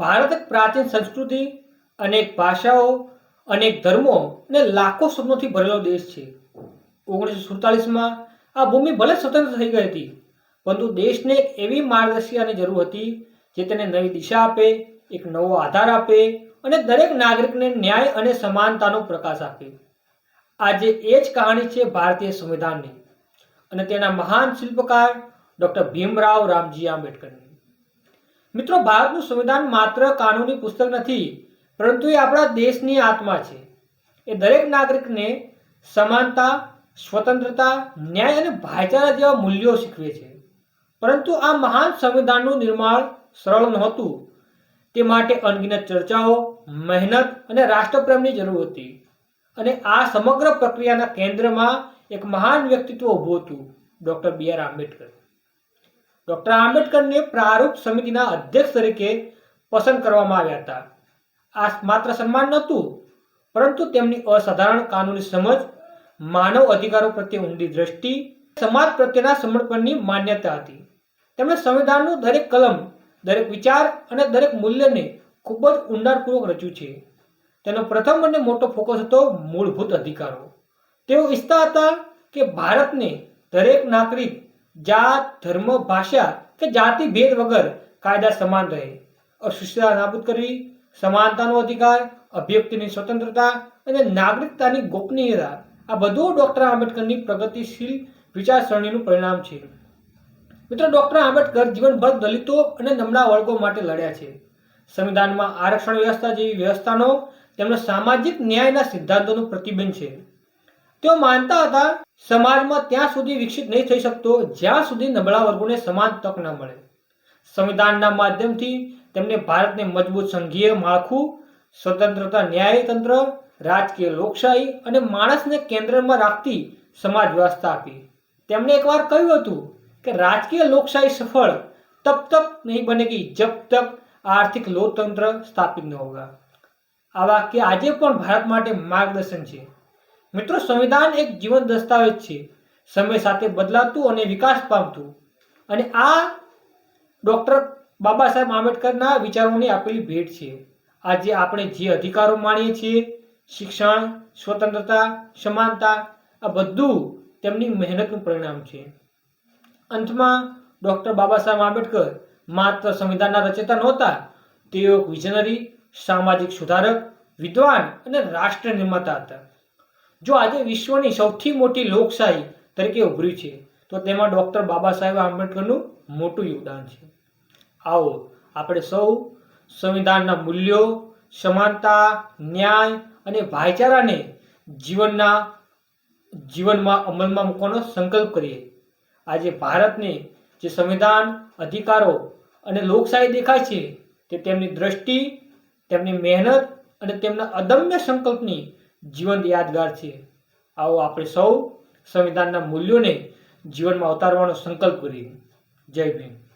ભારત પ્રાચીન સંસ્કૃતિ, અનેક ભાષાઓ, અનેક ધર્મો અને લાખો સ્વપ્નોથી ભરેલો દેશ છે. ઓગણીસો સુડતાલીસમાં આ ભૂમિ ભલે સ્વતંત્ર થઈ ગઈ હતી, પરંતુ દેશને એવી માર્ગદર્શિકાની જરૂર હતી જે તેને નવી દિશા આપે, એક નવો આધાર આપે અને દરેક નાગરિકને ન્યાય અને સમાનતાનો પ્રકાશ આપે. આજે એ જ કહાણી છે ભારતીય સંવિધાનની. અને તેના મહાન શિલ્પકાર ડૉક્ટર ભીમરાવ રામજી આંબેડકરની. મિત્રો, ભારતનું સંવિધાન માત્ર કાનૂની પુસ્તક નથી, પરંતુ એ આપણા દેશની આત્મા છે. એ દરેક નાગરિકને સમાનતા, સ્વતંત્રતા, ન્યાય અને ભાઈચારા જેવા મૂલ્યો શીખવે છે. પરંતુ આ મહાન સંવિધાનનું નિર્માણ સરળ નહોતું. તે માટે અનગિનત ચર્ચાઓ, મહેનત અને રાષ્ટ્રપ્રેમની જરૂર હતી. અને આ સમગ્ર પ્રક્રિયાના કેન્દ્રમાં એક મહાન વ્યક્તિત્વ ઊભું હતું, doctor B R Ambedkar. Doctor આંબેડકરને પ્રારૂપ સમિતિના અધ્યક્ષ તરીકે પસંદ કરવામાં આવ્યા હતા. આ માત્ર સન્માન નહોતું, પરંતુ તેમની અસાધારણ કાનૂની સમજ, માનવ અધિકારો પ્રત્યે ઊંડી દ્રષ્ટિ, સમાજ પ્રત્યેના સમર્પણની માન્યતા હતી. તેમણે સંવિધાનનું દરેક કલમ, દરેક વિચાર અને દરેક મૂલ્યને ખૂબ જ ઊંડાણપૂર્વક રચ્યું છે. તેનો પ્રથમ અને મોટો ફોકસ હતો મૂળભૂત અધિકારો. તેઓ ઈચ્છતા હતા કે ભારતને દરેક નાગરિક જાત, ધર્મ, ભાષા કે જાતિ, ભેદ વગર કાયદા સમાન રહે. અસ્પૃશ્યતા નાબૂદ કરવી, સમાનતાનો અધિકાર અભિવ્યક્તિની સ્વતંત્રતા અને નાગરિકતાની ગોપનીયતા, આ બધું ડૉક્ટર આંબેડકરની પ્રગતિશીલ વિચારસરણીનું પરિણામ છે. મિત્રો, ડૉક્ટર આંબેડકર જીવનભર દલિતો અને નમણા વર્ગો માટે લડ્યા છે. સંવિધાનમાં આરક્ષણ વ્યવસ્થા જેવી વ્યવસ્થાનો તેમના સામાજિક ન્યાયના સિદ્ધાંતોનું પ્રતિબિંબ છે. તેઓ માનતા હતા, સમાજમાં ત્યાં સુધી વિકસિત નહીં થઈ શકતો, જ્યાં સુધી નબળા વર્ગોને સમાન તક ન મળે. સંવિધાનના માધ્યમથી તેમણે ભારતને મજબૂત સંઘીય માળખું, સ્વતંત્રતા ન્યાયતંત્ર રાજકીય લોકશાહી અને માણસને કેન્દ્રમાં રાખતી સમાજ વ્યવસ્થા આપી. તેમણે એકવાર કહ્યું હતું કે રાજકીય લોકશાહી સફળ તબ તક નહીં બનેગી જબ તક આર્થિક લોકતંત્ર સ્થાપિત ન હોગા. આ વાક્ય આજે પણ ભારત માટે માર્ગદર્શન છે. મિત્રો, સંવિધાન એક જીવન દસ્તાવેજ છે. સમય સાથે બદલાતું અને વિકાસ પામતું. અને આ ડૉક્ટર બાબા સાહેબ આંબેડકરના વિચારોની આપેલી ભેટ છે. આજે આપણે જે અધિકારો માણીએ છીએ, શિક્ષણ, સ્વતંત્રતા, સમાનતા, આ બધું તેમની મહેનતનું પરિણામ છે. અંતમાં, ડૉક્ટર બાબા સાહેબ આંબેડકર માત્ર સંવિધાનના રચેતા નહોતા, તેઓ એક વિઝનરી, સામાજિક સુધારક, વિદ્વાન અને રાષ્ટ્ર નિર્માતા હતા. જો આજે વિશ્વની સૌથી મોટી લોકશાહી તરીકે ઉભરી છે, તો તેમાં ડૉક્ટર બાબા સાહેબ આંબેડકરનું મોટું યોગદાન છે. આવો આપણે સૌ સંવિધાનના મૂલ્યો, સમાનતા, ન્યાય અને ભાઈચારાને જીવનના જીવનમાં અમલમાં મૂકવાનો સંકલ્પ કરીએ. આજે ભારતને જે સંવિધાન, અધિકારો અને લોકશાહી દેખાય છે, તે તેમની દ્રષ્ટિ, તેમની મહેનત અને તેમના અદમ્ય સંકલ્પની જીવંત યાદગાર છે. આવો આપણે સૌ સંવિધાનના મૂલ્યોને જીવનમાં ઉતારવાનો સંકલ્પ કરીએ. જય ભીમ.